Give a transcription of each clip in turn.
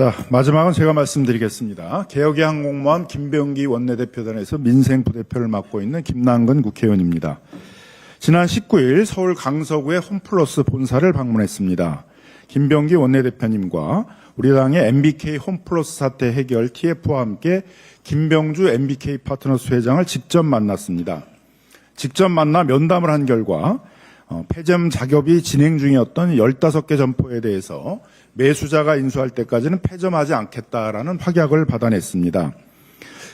자, 마지막은 제가 말씀드리겠습니다. 개혁의 항공모함 김병기 원내대표단에서 민생 부대표를 맡고 있는 김남근 국회의원입니다. 지난 19일 서울 강서구의 홈플러스 본사를 방문했습니다. 김병기 원내대표님과 우리 당의 MBK 홈플러스 사태 해결 TF와 함께 김병주 MBK 파트너스 회장을 직접 만났습니다. 직접 만나 면담을 한 결과 어, 폐점 작업이 진행 중이었던 15개 점포에 대해서 매수자가 인수할 때까지는 폐점하지 않겠다라는 확약을 받아냈습니다.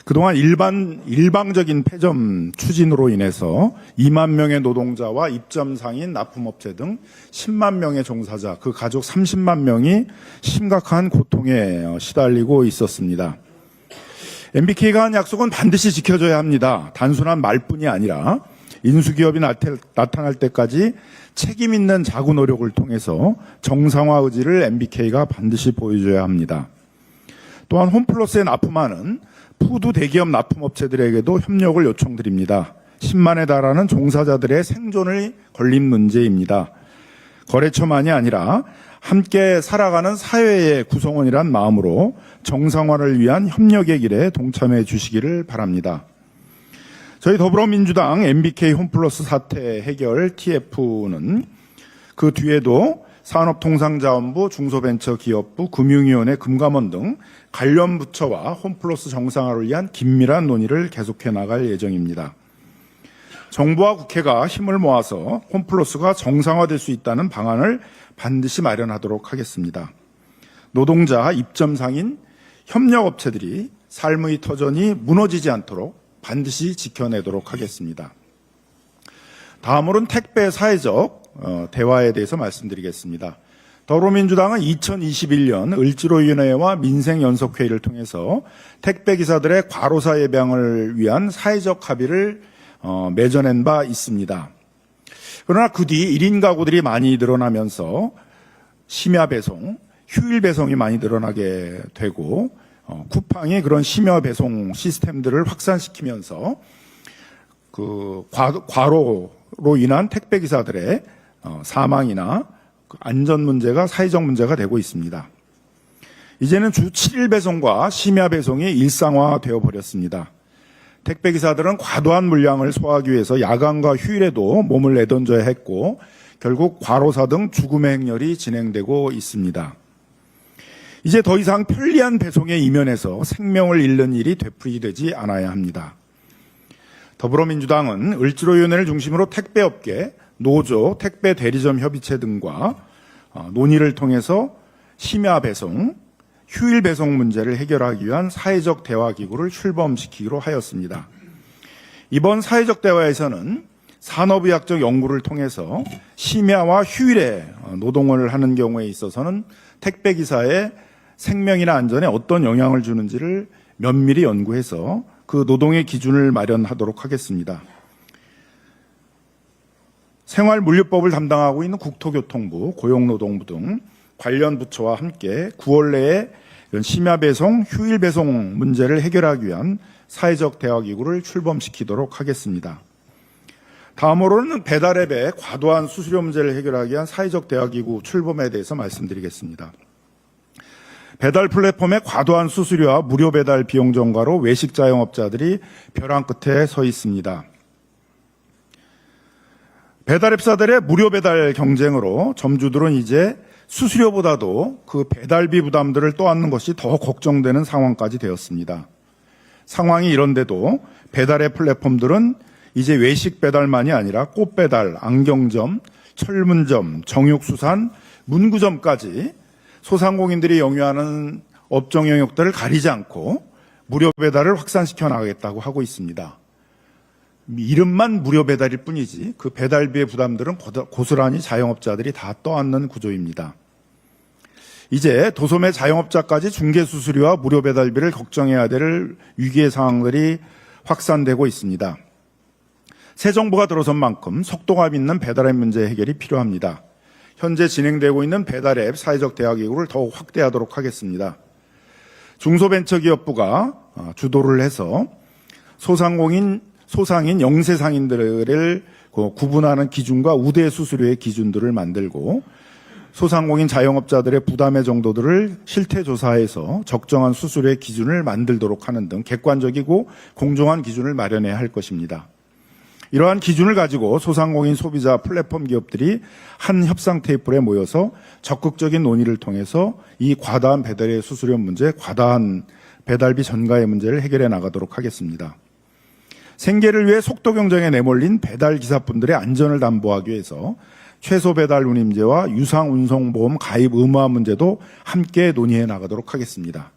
그동안 일반 일방적인 폐점 추진으로 인해서 2만 명의 노동자와 입점 상인 납품업체 등 10만 명의 종사자, 그 가족 30만 명이 심각한 고통에 어, 시달리고 있었습니다. MBK가 한 약속은 반드시 지켜줘야 합니다. 단순한 말뿐이 아니라 인수기업이 나타날 때까지 책임 있는 자구 노력을 통해서 정상화 의지를 MBK가 반드시 보여줘야 합니다. 또한 홈플러스에 납품하는 푸드 대기업 납품업체들에게도 협력을 요청드립니다. 10만에 달하는 종사자들의 생존을 걸린 문제입니다. 거래처만이 아니라 함께 살아가는 사회의 구성원이란 마음으로 정상화를 위한 협력의 길에 동참해 주시기를 바랍니다. 저희 더불어민주당 MBK 홈플러스 사태 해결 TF는 그 뒤에도 산업통상자원부, 중소벤처기업부, 금융위원회, 금감원 등 관련 부처와 홈플러스 정상화를 위한 긴밀한 논의를 계속해 나갈 예정입니다. 정부와 국회가 힘을 모아서 홈플러스가 정상화될 수 있다는 방안을 반드시 마련하도록 하겠습니다. 노동자, 입점상인, 협력업체들이 삶의 터전이 무너지지 않도록 반드시 지켜내도록 하겠습니다. 다음으로는 택배 사회적 어, 대화에 대해서 말씀드리겠습니다. 더불어민주당은 2021년 을지로위원회와 민생연석회의를 통해서 택배기사들의 과로사 예방을 위한 사회적 합의를 어, 맺어낸 바 있습니다. 그러나 그 뒤 1인 가구들이 많이 늘어나면서 심야 배송, 휴일 배송이 많이 늘어나게 되고 어, 쿠팡이 그런 심야 배송 시스템들을 확산시키면서 그 과, 과로로 인한 택배 기사들의 어, 사망이나 그 안전 문제가 사회적 문제가 되고 있습니다. 이제는 주 7일 배송과 심야 배송이 일상화되어 버렸습니다. 택배 기사들은 과도한 물량을 소화하기 위해서 야간과 휴일에도 몸을 내던져야 했고 결국 과로사 등 죽음의 행렬이 진행되고 있습니다. 이제 더 이상 편리한 배송에 이면에서 생명을 잃는 일이 되풀이되지 않아야 합니다. 더불어민주당은 을지로위원회를 중심으로 택배업계, 노조, 택배 대리점 협의체 등과 어, 논의를 통해서 심야 배송, 휴일 배송 문제를 해결하기 위한 사회적 대화 기구를 출범시키기로 하였습니다. 이번 사회적 대화에서는 산업의학적 연구를 통해서 심야와 휴일에 어, 노동을 하는 경우에 있어서는 택배 기사의 생명이나 안전에 어떤 영향을 주는지를 면밀히 연구해서 그 노동의 기준을 마련하도록 하겠습니다. 생활물류법을 담당하고 있는 국토교통부, 고용노동부 등 관련 부처와 함께 9월 내에 이런 심야 배송, 휴일 배송 문제를 해결하기 위한 사회적 대화 기구를 출범시키도록 하겠습니다. 다음으로는 배달앱의 과도한 수수료 문제를 해결하기 위한 사회적 대화 기구 출범에 대해서 말씀드리겠습니다. 배달 플랫폼의 과도한 수수료와 무료 배달 비용 증가로 외식 자영업자들이 벼랑 끝에 서 있습니다. 배달앱사들의 무료 배달 경쟁으로 점주들은 이제 수수료보다도 그 배달비 부담들을 떠안는 것이 더 걱정되는 상황까지 되었습니다. 상황이 이런데도 배달앱 플랫폼들은 이제 외식 배달만이 아니라 꽃 배달, 안경점, 철문점, 정육수산, 문구점까지 소상공인들이 영유하는 업종 영역들을 가리지 않고 무료 배달을 확산시켜 나가겠다고 하고 있습니다. 이름만 무료 배달일 뿐이지 그 배달비의 부담들은 고스란히 자영업자들이 다 떠안는 구조입니다. 이제 도소매 자영업자까지 중개 수수료와 무료 배달비를 걱정해야 될 위기의 상황들이 확산되고 있습니다. 새 정부가 들어선 만큼 속도감 있는 배달앱 문제 해결이 필요합니다. 현재 진행되고 있는 배달 앱 사회적 대화기구를 더욱 확대하도록 하겠습니다. 중소벤처기업부가 어, 주도를 해서 소상공인, 소상인, 영세상인들을 그 구분하는 기준과 우대 수수료의 기준들을 만들고 소상공인 자영업자들의 부담의 정도들을 실태 조사해서 적정한 수수료의 기준을 만들도록 하는 등 객관적이고 공정한 기준을 마련해야 할 것입니다. 이러한 기준을 가지고 소상공인 소비자 플랫폼 기업들이 한 협상 테이블에 모여서 적극적인 논의를 통해서 이 과다한 배달의 수수료 문제, 과다한 배달비 전가의 문제를 해결해 나가도록 하겠습니다. 생계를 위해 속도 경쟁에 내몰린 배달 기사분들의 안전을 담보하기 위해서 최소 배달 운임제와 유상 운송보험 가입 의무화 문제도 함께 논의해 나가도록 하겠습니다.